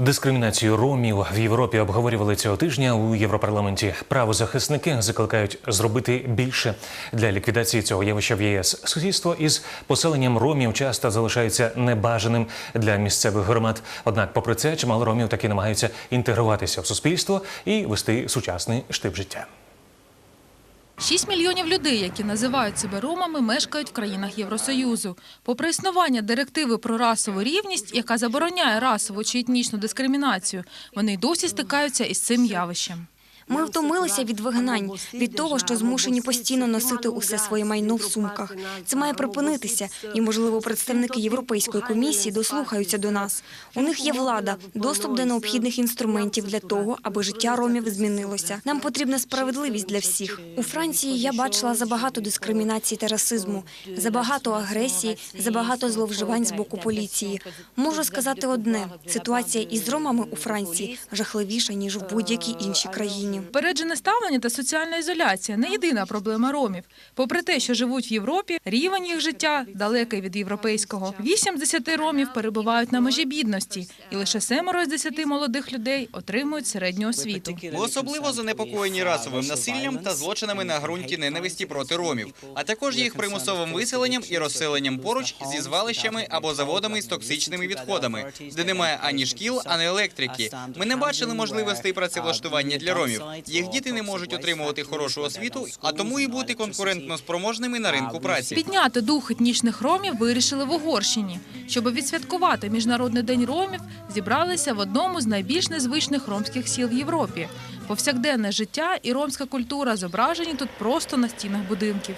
Дискримінацію ромів в Європі обговорювали цього тижня у Європарламенті. Правозахисники закликають зробити більше для ліквідації цього явища в ЄС. Сусідство із поселенням ромів часто залишається небажаним для місцевих громад. Однак, попри це, чимало ромів таки намагаються інтегруватися в суспільство і вести сучасний штиб життя. 6 мільйонів людей, які називають себе ромами, мешкають в країнах Євросоюзу. Попри існування директиви про расову рівність, яка забороняє расову чи етнічну дискримінацію, вони й досі стикаються із цим явищем. Ми втомилися від вигнань, від того, що змушені постійно носити усе своє майно в сумках. Це має припинитися, і, можливо, представники Європейської комісії дослухаються до нас. У них є влада, доступ до необхідних інструментів для того, аби життя ромів змінилося. Нам потрібна справедливість для всіх. У Франції я бачила забагато дискримінації та расизму, забагато агресії, забагато зловживань з боку поліції. Можу сказати одне: ситуація із ромами у Франції жахливіша ніж в будь-якій іншій країні. Переджене ставлення та соціальна ізоляція не єдина проблема ромів. Попри те, що живуть в Європі, рівень їх життя далекий від європейського. Вісім з десяти ромів перебувають на межі бідності, і лише семеро з десяти молодих людей отримують середню освіту. Ми особливо занепокоєні расовим насиллям та злочинами на ґрунті ненависті проти ромів, а також їх примусовим виселенням і розселенням поруч зі звалищами або заводами з токсичними відходами, де немає ані шкіл, ані електрики. Ми не бачили можливостей працевлаштування для ромів. Їх діти не можуть отримувати хорошу освіту, а тому і бути конкурентно спроможними на ринку праці. Підняти дух етнічних ромів вирішили в Угорщині. Щоб відсвяткувати Міжнародний день ромів, зібралися в одному з найбільш незвичних ромських сіл в Європі. Повсякденне життя і ромська культура зображені тут просто на стінах будинків.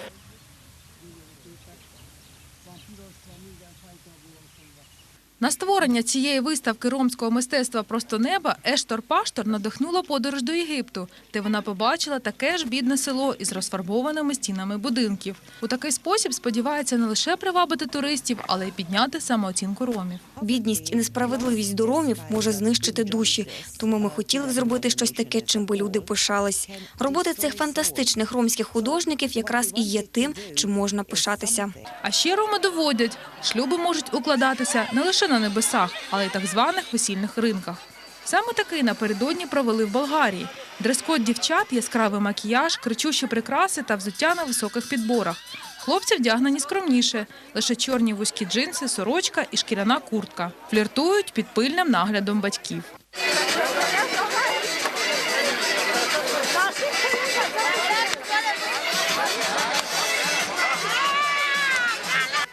На створення цієї виставки ромського мистецтва «Просто неба» Ештор Паштор надихнула подорож до Єгипту, де вона побачила таке ж бідне село із розфарбованими стінами будинків. У такий спосіб сподівається не лише привабити туристів, але й підняти самооцінку ромів. Бідність і несправедливість до ромів може знищити душі, тому ми хотіли зробити щось таке, чим би люди пишались. Роботи цих фантастичних ромських художників якраз і є тим, чим можна пишатися. А ще роми доводять, шлюби можуть укладатися не лише на небесах, але й так званих весільних ринках. Саме такий напередодні провели в Болгарії. Дрес-код дівчат, яскравий макіяж, кричущі прикраси та взуття на високих підборах. Хлопці вдягнені скромніше, лише чорні вузькі джинси, сорочка і шкіряна куртка. Фліртують під пильним наглядом батьків.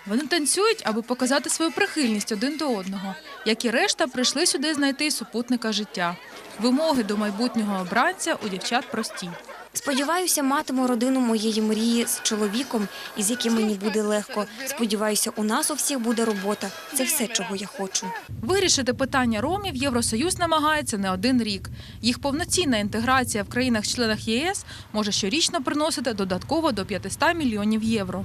Вони танцюють, аби показати свою прихильність один до одного. Як і решта, прийшли сюди знайти супутника життя. Вимоги до майбутнього обранця у дівчат прості. Сподіваюся, матиму родину моєї мрії з чоловіком, із яким мені буде легко. Сподіваюся, у нас у всіх буде робота. Це все, чого я хочу. Вирішити питання ромів Євросоюз намагається не один рік. Їх повноцінна інтеграція в країнах-членах ЄС може щорічно приносити додатково до 500 мільйонів євро.